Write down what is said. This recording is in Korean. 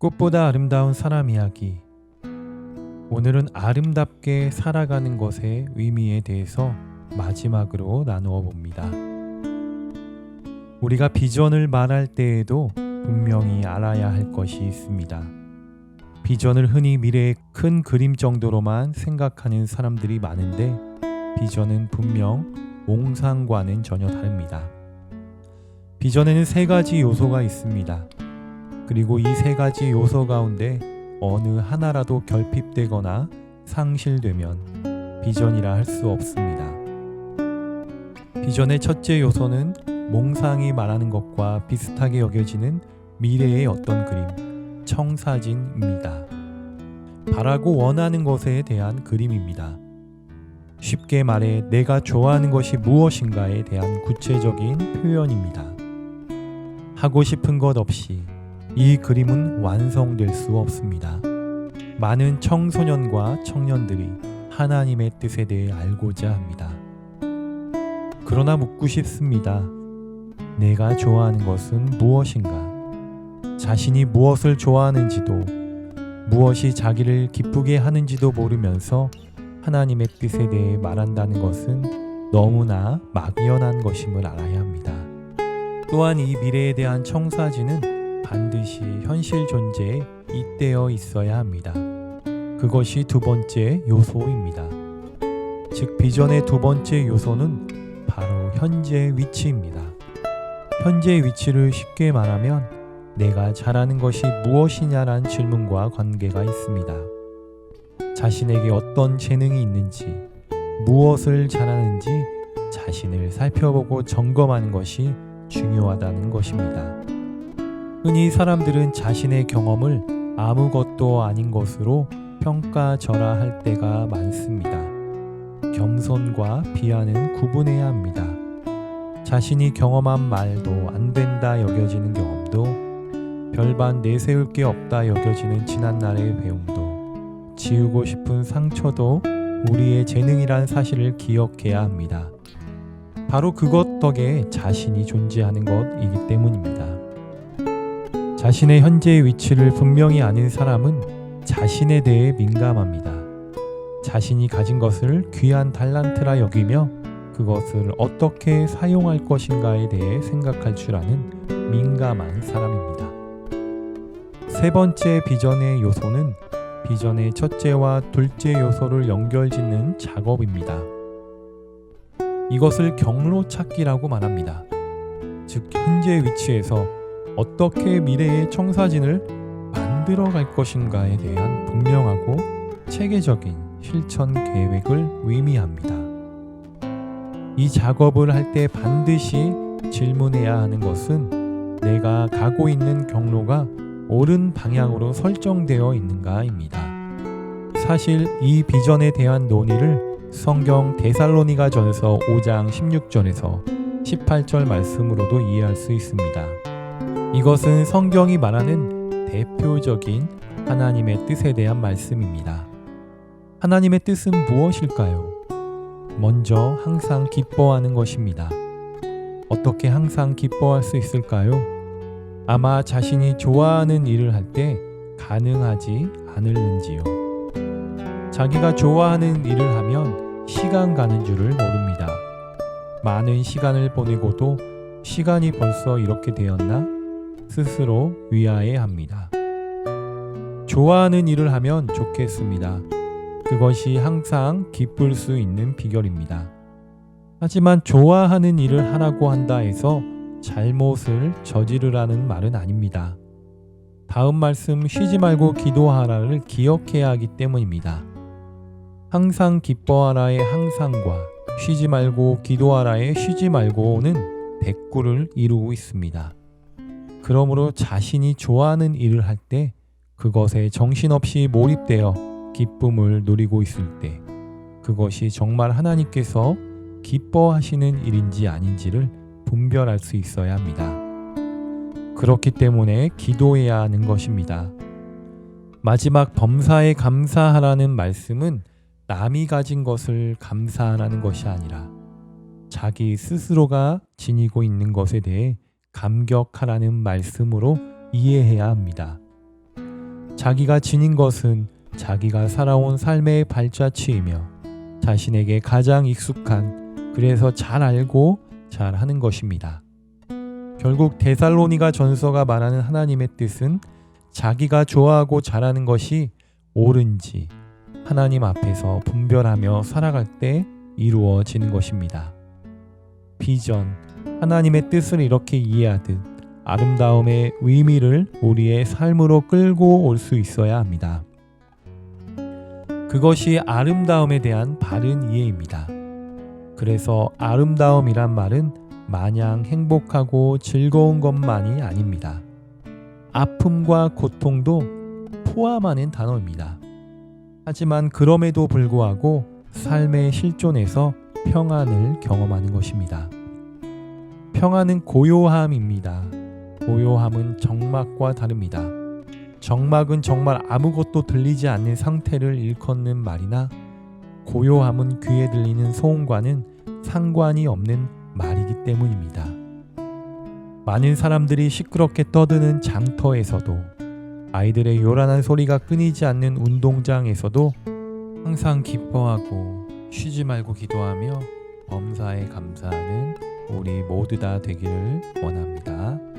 꽃보다 아름다운 사람 이야기. 오늘은 아름답게 살아가는 것의 의미에 대해서 마지막으로 나누어 봅니다. 우리가 비전을 말할 때에도 분명히 알아야 할 것이 있습니다. 비전을 흔히 미래의 큰 그림 정도로만 생각하는 사람들이 많은데 비전은 분명 몽상과는 전혀 다릅니다. 비전에는 세 가지 요소가 있습니다. 그리고 이 세 가지 요소 가운데 어느 하나라도 결핍되거나 상실되면 비전이라 할 수 없습니다. 비전의 첫째 요소는 몽상이 말하는 것과 비슷하게 여겨지는 미래의 어떤 그림, 청사진입니다. 바라고 원하는 것에 대한 그림입니다. 쉽게 말해 내가 좋아하는 것이 무엇인가에 대한 구체적인 표현입니다. 하고 싶은 것 없이 이 그림은 완성될 수 없습니다. 많은 청소년과 청년들이 하나님의 뜻에 대해 알고자 합니다. 그러나 묻고 싶습니다. 내가 좋아하는 것은 무엇인가? 자신이 무엇을 좋아하는지도 무엇이 자기를 기쁘게 하는지도 모르면서 하나님의 뜻에 대해 말한다는 것은 너무나 막연한 것임을 알아야 합니다. 또한 이 미래에 대한 청사진은 반드시 현실 존재에 잇대어 있어야 합니다. 그것이 두 번째 요소입니다. 즉, 비전의 두 번째 요소는 바로 현재 위치입니다. 현재 위치를 쉽게 말하면 내가 잘하는 것이 무엇이냐란 질문과 관계가 있습니다. 자신에게 어떤 재능이 있는지, 무엇을 잘하는지 자신을 살펴보고 점검하는 것이 중요하다는 것입니다. 흔히 사람들은 자신의 경험을 아무것도 아닌 것으로 평가절하할 때가 많습니다. 겸손과 비하는 구분해야 합니다. 자신이 경험한 말도 안 된다 여겨지는 경험도 별반 내세울 게 없다 여겨지는 지난날의 배움도 지우고 싶은 상처도 우리의 재능이란 사실을 기억해야 합니다. 바로 그것 덕에 자신이 존재하는 것이기 때문입니다. 자신의 현재의 위치를 분명히 아는 사람은 자신에 대해 민감합니다. 자신이 가진 것을 귀한 달란트라 여기며 그것을 어떻게 사용할 것인가에 대해 생각할 줄 아는 민감한 사람입니다. 세 번째 비전의 요소는 비전의 첫째와 둘째 요소를 연결 짓는 작업입니다. 이것을 경로 찾기라고 말합니다. 즉, 현재 위치에서 어떻게 미래의 청사진을 만들어 갈 것인가에 대한 분명하고 체계적인 실천 계획을 의미합니다. 이 작업을 할 때 반드시 질문해야 하는 것은 내가 가고 있는 경로가 옳은 방향으로 설정되어 있는가입니다. 사실 이 비전에 대한 논의를 성경 데살로니가 전서 5장 16절에서 18절 말씀으로도 이해할 수 있습니다. 이것은 성경이 말하는 대표적인 하나님의 뜻에 대한 말씀입니다. 하나님의 뜻은 무엇일까요? 먼저 항상 기뻐하는 것입니다. 어떻게 항상 기뻐할 수 있을까요? 아마 자신이 좋아하는 일을 할 때 가능하지 않을는지요. 자기가 좋아하는 일을 하면 시간 가는 줄을 모릅니다. 많은 시간을 보내고도 시간이 벌써 이렇게 되었나? 스스로 위하해 합니다. 좋아하는 일을 하면 좋겠습니다. 그것이 항상 기쁠 수 있는 비결입니다. 하지만 좋아하는 일을 하라고 한다 해서 잘못을 저지르라는 말은 아닙니다. 다음 말씀 쉬지 말고 기도하라를 기억해야 하기 때문입니다. 항상 기뻐하라의 항상과 쉬지 말고 기도하라의 쉬지 말고는 대꾸를 이루고 있습니다. 그러므로 자신이 좋아하는 일을 할 때 그것에 정신없이 몰입되어 기쁨을 누리고 있을 때 그것이 정말 하나님께서 기뻐하시는 일인지 아닌지를 분별할 수 있어야 합니다. 그렇기 때문에 기도해야 하는 것입니다. 마지막 범사에 감사하라는 말씀은 남이 가진 것을 감사하라는 것이 아니라 자기 스스로가 지니고 있는 것에 대해 감격하라는 말씀으로 이해해야 합니다. 자기가 지닌 것은 자기가 살아온 삶의 발자취이며 자신에게 가장 익숙한 그래서 잘 알고 잘 하는 것입니다. 결국 데살로니가 전서가 말하는 하나님의 뜻은 자기가 좋아하고 잘하는 것이 옳은지 하나님 앞에서 분별하며 살아갈 때 이루어지는 것입니다. 비전, 하나님의 뜻을 이렇게 이해하듯 아름다움의 의미를 우리의 삶으로 끌고 올 수 있어야 합니다. 그것이 아름다움에 대한 바른 이해입니다. 그래서 아름다움이란 말은 마냥 행복하고 즐거운 것만이 아닙니다. 아픔과 고통도 포함하는 단어입니다. 하지만 그럼에도 불구하고 삶의 실존에서 평안을 경험하는 것입니다. 평안은 고요함입니다. 고요함은 정막과 다릅니다. 정막은 정말 아무것도 들리지 않는 상태를 일컫는 말이나 고요함은 귀에 들리는 소음과는 상관이 없는 말이기 때문입니다. 많은 사람들이 시끄럽게 떠드는 장터에서도 아이들의 요란한 소리가 끊이지 않는 운동장에서도 항상 기뻐하고 쉬지 말고 기도하며 범사에 감사하는 우리 모두 다 되기를 원합니다.